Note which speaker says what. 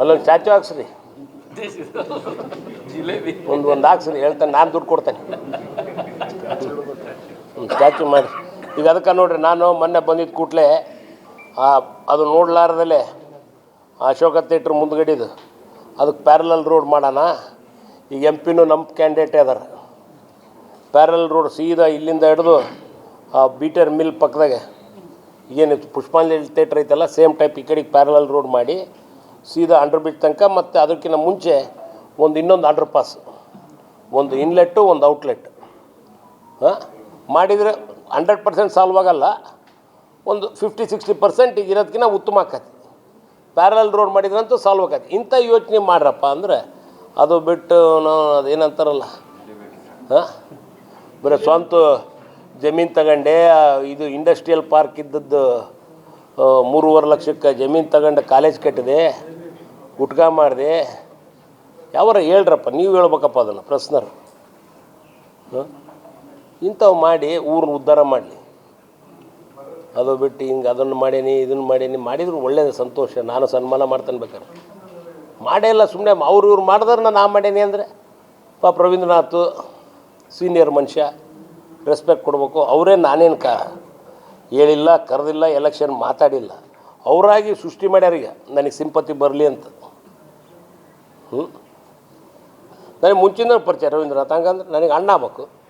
Speaker 1: ಅಲ್ಲೊಂದು ಸ್ಟ್ಯಾಚು ಹಾಕ್ಸ್ರಿ.
Speaker 2: ಜಿಲೇಬಿ.
Speaker 1: ಒಂದು ಒಂದು ಹಾಕ್ಸ್ರಿ ಹೇಳ್ತಾನೆ ನಾನು ದುಡ್ಡು ಕೊಡ್ತೇನೆ. ಸ್ಟ್ಯಾಚು ಮಾಡಿ ಈಗ ಅದಕ್ಕೆ ನೋಡ್ರಿ ನಾನು ಮೊನ್ನೆ ಬಂದಿದ್ದ ಕೂಡಲೇ ಅದು ನೋಡ್ಲಾರ್ದಲ್ಲೇ ಅಶೋಕ ಥಿಯೇಟ್ರ್ ಮುಂದ್ಗಡಿದು. ಅದಕ್ಕೆ ಪ್ಯಾರಲಲ್ ರೋಡ್ ಮಾಡೋಣ. ಈಗ ಎಂ ಪಿನೂ ನಮ್ಮ ಕ್ಯಾಂಡಿಡೇಟೇ ಅದಾರ. ಪ್ಯಾರಲ್ ರೋಡ್ ಸೀದಾ ಇಲ್ಲಿಂದ ಹಿಡಿದು ಆ ಬೀಟರ್ ಮಿಲ್ ಪಕ್ಕದಾಗೆ ಏನಿತ್ತು ಪುಷ್ಪಾಂಜಲಿ ಥಿಯೇಟ್ರ್ ಐತಲ್ಲ, ಸೇಮ್ ಟೈಪ್ ಈ ಕಡೆಗೆ ಪ್ಯಾರಲಲ್ ರೋಡ್ ಮಾಡಿ, ಸೀದಾ ಅಂಡರ್ ಬ್ರಿಡ್ಜ್ ತನಕ ಮತ್ತು ಅದಕ್ಕಿಂತ ಮುಂಚೆ ಒಂದು ಇನ್ನೊಂದು ಅಂಡರ್ ಪಾಸ್ ಒಂದು ಇನ್ಲೆಟ್ಟು ಒಂದು ಔಟ್ಲೆಟ್ ಹಾಂ? ಮಾಡಿದರೆ ಹಂಡ್ರೆಡ್ ಪರ್ಸೆಂಟ್ ಸಾಲ್ವ್ ಆಗಲ್ಲ. ಒಂದು ಫಿಫ್ಟಿ ಸಿಕ್ಸ್ಟಿ ಪರ್ಸೆಂಟ್ ಈಗ ಇರೋದಕ್ಕಿಂತ ಉತ್ತಮ ಆಕತಿ. ಪ್ಯಾರಲಲ್ ರೋಡ್ ಮಾಡಿದ್ರಂತೂ ಸಾಲ್ವ್ ಆಕತಿ. ಇಂಥ ಯೋಚನೆ ಮಾಡ್ರಪ್ಪ ಅಂದರೆ ಅದು ಬಿಟ್ಟು ನಾವು ಅದೇನಂತಾರಲ್ಲ, ಹಾಂ? ಬರೀ ಸ್ವಂತ ಜಮೀನು ತಗೊಂಡೆ ಇದು ಇಂಡಸ್ಟ್ರಿಯಲ್ ಪಾರ್ಕ್ ಇದ್ದದ್ದು ಮೂರುವರೆ ಲಕ್ಷಕ್ಕೆ ಜಮೀನು ತಗೊಂಡು ಕಾಲೇಜ್ ಕಟ್ಟಿದೆ, ಗುಟ್ಕಾ ಮಾಡಿದೆ. ಯಾವಾರ ಹೇಳ್ರಪ್ಪ, ನೀವು ಹೇಳ್ಬೇಕಪ್ಪ ಅದನ್ನು, ಪ್ರಶ್ನರು. ಇಂಥವು ಮಾಡಿ ಊರನ್ನ ಉದ್ಧಾರ ಮಾಡಲಿ. ಅದು ಬಿಟ್ಟು ಹಿಂಗೆ ಅದನ್ನು ಮಾಡೀನಿ, ಇದನ್ನು ಮಾಡೇನಿ, ಮಾಡಿದ್ರು ಒಳ್ಳೇದು, ಸಂತೋಷ. ನಾನು ಸನ್ಮಾನ ಮಾಡ್ತಾನೆ ಬೇಕಾರೆ ಮಾಡೇ ಇಲ್ಲ ಸುಮ್ಮನೆ ಅವ್ರು ಇವ್ರು ಮಾಡಿದ್ರೆ ನಾನು ಮಾಡೇನಿ ಅಂದರೆ, ಪಾಪ ರವೀಂದ್ರನಾಥ್ ಸೀನಿಯರ್ ಮನುಷ್ಯ. ರೆಸ್ಪೆಕ್ಟ್ ಕೊಡಬೇಕು. ಅವರೇ ನಾನೇನು ಕ, ಹೇಳಿಲ್ಲ, ಕರೆದಿಲ್ಲ ಎಲೆಕ್ಷನ್ ಮಾತಾಡಿಲ್ಲ. ಅವರಾಗಿ ಸೃಷ್ಟಿ ಮಾಡ್ಯಾರೀಗ ನನಗೆ ಸಿಂಪತಿ ಬರಲಿ ಅಂತ. ಹ್ಞೂ ನನಗೆ ಮುಂಚಿನ ಪರಿಚಯ, ರವೀಂದ್ರನಾಥ್. ಹಂಗಂದ್ರೆ ನನಗೆ ಅಣ್ಣ ಆಗ್ಬೇಕು.